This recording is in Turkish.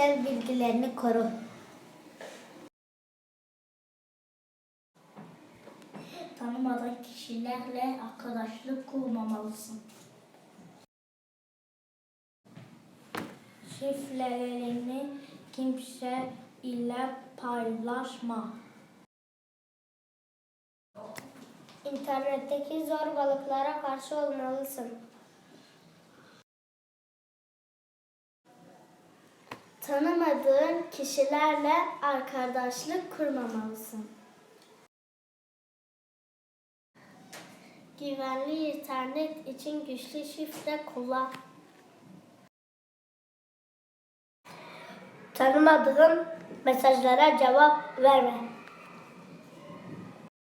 verilerini koru. Tanımadığın kişilerle arkadaşlık kurmamalısın. Şifrelerini kimse ile paylaşma. İnternetteki zorbalıklara karşı olmalısın. Tanımadığın kişilerle arkadaşlık kurmamalısın. Güvenli internet için güçlü şifre kullan. Tanımadığın mesajlara cevap verme.